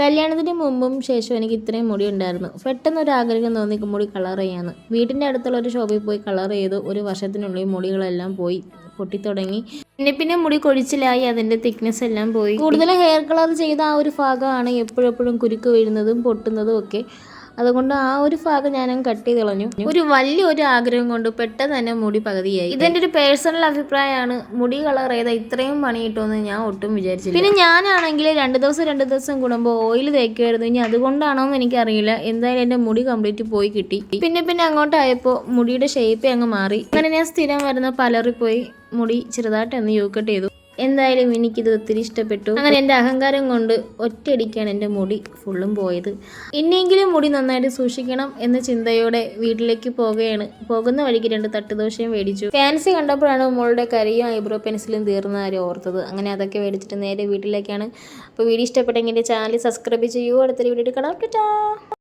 കല്യാണത്തിന് മുമ്പും ശേഷവും എനിക്ക് ഇത്രയും മുടി ഉണ്ടായിരുന്നു. പെട്ടെന്ന് ഒരു ആഗ്രഹം തോന്നി മുടി കളർ ചെയ്യാന്ന്. വീട്ടിന്റെ അടുത്തുള്ള ഒരു ഷോപ്പിൽ പോയി കളർ ചെയ്തു ഒരു വർഷത്തിനുള്ളിൽ മുടികളെല്ലാം പോയി പൊട്ടിത്തുടങ്ങി. പിന്നെ പിന്നെ മുടി കൊഴിച്ചിലായി അതിന്റെ തിക്നെസ് എല്ലാം പോയി. കൂടുതൽ ഹെയർ കളർ ചെയ്ത ആ ഒരു ഭാഗമാണ് എപ്പോഴെപ്പോഴും എപ്പോഴും കുരുക്ക് വീഴുന്നതും പൊട്ടുന്നതും ഒക്കെ. അതുകൊണ്ട് ആ ഒരു ഭാഗം ഞാൻ കട്ട് ചെയ്ത് കളഞ്ഞു. ഒരു വലിയൊരു ആഗ്രഹം കൊണ്ട് പെട്ടെന്ന് തന്നെ മുടി പകുതിയായി. ഇതെന്റെ ഒരു പേഴ്സണൽ അഭിപ്രായമാണ്. മുടി കളർ ചെയ്ത ഇത്രയും പണി കിട്ടുമെന്ന് ഞാൻ ഒട്ടും വിചാരിച്ചില്ല. പിന്നെ ഞാനാണെങ്കിൽ രണ്ട് ദിവസം രണ്ട് ദിവസം കൂടുമ്പോൾ ഓയിൽ തേക്കുമായിരുന്നു ഇനി അതുകൊണ്ടാണോ എന്ന് എനിക്കറിയില്ല. എന്തായാലും എന്റെ മുടി കംപ്ലീറ്റ് പോയി കിട്ടി. പിന്നെ പിന്നെ അങ്ങോട്ടായപ്പോൾ മുടിയുടെ ഷേപ്പ് അങ്ങ് മാറി. അങ്ങനെ ഞാൻ സ്ഥിരം വരുന്ന പലറിൽ പോയി മുടി ചെറുതായിട്ട് ഒന്ന് യൂ കട്ട് ചെയ്തു. എന്തായാലും എനിക്കിത് ഒത്തിരി ഇഷ്ടപ്പെട്ടു. അങ്ങനെ എന്റെ അഹങ്കാരം കൊണ്ട് ഒറ്റയടിക്കാണ് എന്റെ മുടി ഫുള്ളും പോയത്. ഇനിയെങ്കിലും മുടി നന്നായിട്ട് സൂക്ഷിക്കണം എന്ന ചിന്തയോടെ വീട്ടിലേക്ക് പോകുകയാണ് പോകുന്ന വഴിക്ക് രണ്ട് തട്ടുദോശയും മേടിച്ചു. ഫാൻസി കണ്ടപ്പോഴാണ് മോളുടെ കരിയും ഐബ്രോ പെൻസിലും തീർന്ന കാര്യം ഓർത്തത്. അങ്ങനെ അതൊക്കെ മേടിച്ചിട്ട് നേരെ വീട്ടിലേക്കാണ്. അപ്പോൾ വീഡിയോ ഇഷ്ടപ്പെട്ടെങ്കിൽ ചാനൽ സബ്സ്ക്രൈബ് ചെയ്യൂ. അടുത്തൊരു വീഡിയോ കാണാം ടാറ്റാ.